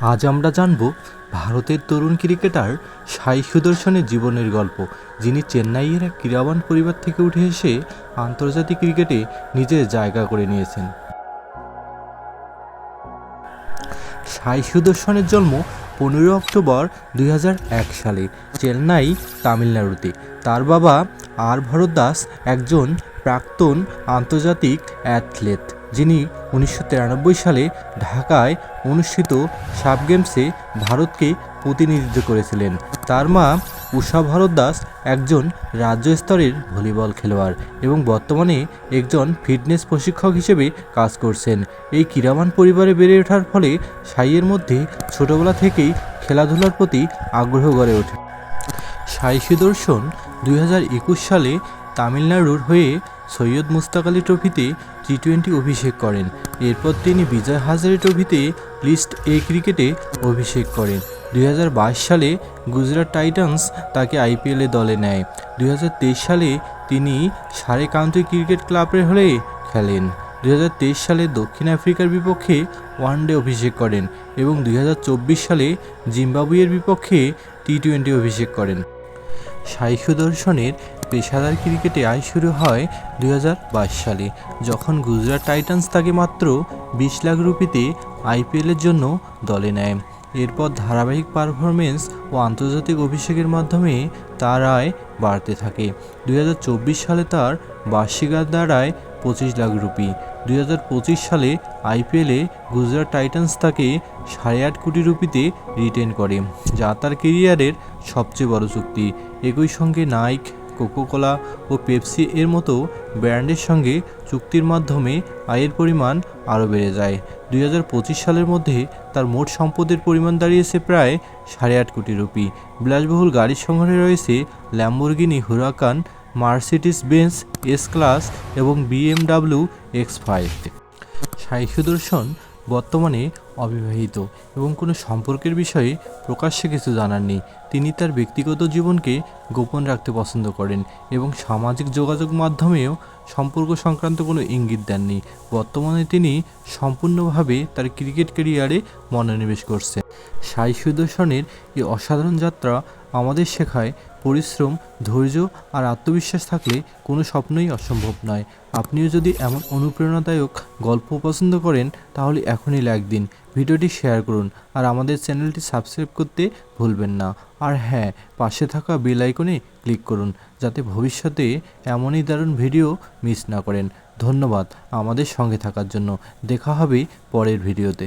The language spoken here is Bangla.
আজ আমরা জানব ভারতের তরুণ ক্রিকেটার সাই সুদর্শনের জীবনের গল্প, যিনি চেন্নাইয়ের এক ক্রীড়াবান পরিবার থেকে উঠে এসে আন্তর্জাতিক ক্রিকেটে নিজের জায়গা করে নিয়েছেন। সাই সুদর্শনের জন্ম পনেরো অক্টোবর দুই হাজার এক সালে চেন্নাই, তামিলনাড়ুতে। তার বাবা আর ভরত দাস একজন প্রাক্তন আন্তর্জাতিক অ্যাথলেট। যিনি উনিশশো তিরানব্বই সালে ঢাকায় অনুষ্ঠিত সাব গেমসে ভারতকে প্রতিনিধিত্ব করেছিলেন। তার মা উষা ভারত দাস একজন রাজ্য স্তরের ভলিবল খেলোয়াড় এবং বর্তমানে একজন ফিটনেস প্রশিক্ষক হিসেবে কাজ করছেন। এই ক্রীড়াবান পরিবারে বেড়ে ওঠার ফলে সাইয়ের মধ্যে ছোটবেলা থেকেই খেলাধুলার প্রতি আগ্রহ গড়ে ওঠে। সাই সুদর্শন দুই হাজার একুশ সালে তামিলনাড়ুর হয়ে সৈয়দ মুস্তাক আলী ট্রফিতে টি টোয়েন্টি অভিষেক করেন। এরপর তিনি বিজয় হাজারে ট্রফিতে লিস্ট এ ক্রিকেটে অভিষেক করেন। দুই হাজার বাইশ সালে গুজরাট টাইটান্স তাকে আইপিএলে দলে নেয়। দুই হাজার তেইশ সালে তিনি সারে কাউন্টি ক্রিকেট ক্লাবের হয়ে খেলেন। দুই হাজার তেইশ সালে দক্ষিণ আফ্রিকার বিপক্ষে ওয়ানডে অভিষেক করেন এবং দুই হাজার চব্বিশ সালে জিম্বাবুয়ের বিপক্ষে টি টোয়েন্টি অভিষেক করেন। সাই সুদর্শনের পেশাদার ক্রিকেটে আয় শুরু হয় দুই হাজার বাইশ সালে, যখন গুজরাট টাইটান্স তাকে মাত্র বিশ লাখ রুপিতে আইপিএলের জন্য দলে নেয়। এরপর ধারাবাহিক পারফরমেন্স ও আন্তর্জাতিক অভিষেকের মাধ্যমে তার আয় বাড়তে থাকে। দুই হাজার চব্বিশ সালে তার বার্ষিক আয় দাঁড়ায় পঁচিশ লাখ রুপি। দুই হাজার পঁচিশ সালে আইপিএলে গুজরাট টাইটান্স তাকে সাড়ে আট কোটি রুপিতে রিটেন করে, যা তার কেরিয়ারের সবচেয়ে বড় চুক্তি। একই সঙ্গে নাইক কোকোকোলা ও পেপসি এর মতো ব্র্যান্ডের সঙ্গে চুক্তির মাধ্যমে আয়ের পরিমাণ আরও বেড়ে যায়। দুই হাজার পঁচিশ সালের মধ্যে তার মোট সম্পদের পরিমাণ দাঁড়িয়েছে প্রায় সাড়ে আট কোটি রুপি। বিলাসবহুল গাড়ির সংগ্রহে রয়েছে Lamborghini Huracan Mercedes Benz S class এবং বিএমডাব্লিউ এক্স ফাইভ সাই বর্তমানে অবিবাহিত এবং কোনো সম্পর্কের বিষয়ে প্রকাশ্যে কিছু জানার নেই। তিনি তার ব্যক্তিগত জীবনকে গোপন রাখতে পছন্দ করেন এবং সামাজিক যোগাযোগ মাধ্যমেও সম্পর্ক সংক্রান্ত কোনো ইঙ্গিত দেননি। বর্তমানে তিনি সম্পূর্ণভাবে তার ক্রিকেট ক্যারিয়ারে মনোনিবেশ করছেন। সাই সুদর্শনের এই অসাধারণ যাত্রা আমাদের শেখায় পরিশ্রম, ধৈর্য আর আত্মবিশ্বাস থাকলে কোনো স্বপ্নই অসম্ভব নয়। আপনিও যদি এমন অনুপ্রেরণাদায়ক গল্প পছন্দ করেন, তাহলে এখনই লাইক দিন। ভিডিওটি শেয়ার করুন আর আমাদের চ্যানেলটি সাবস্ক্রাইব করতে ভুলবেন না। আর হ্যাঁ পাশে থাকা বেল আইকনে ক্লিক করুন যাতে ভবিষ্যতে এমনই দারুণ ভিডিও মিস না করেন। ধন্যবাদ আমাদের সঙ্গে থাকার জন্য। দেখা হবে পরের ভিডিওতে।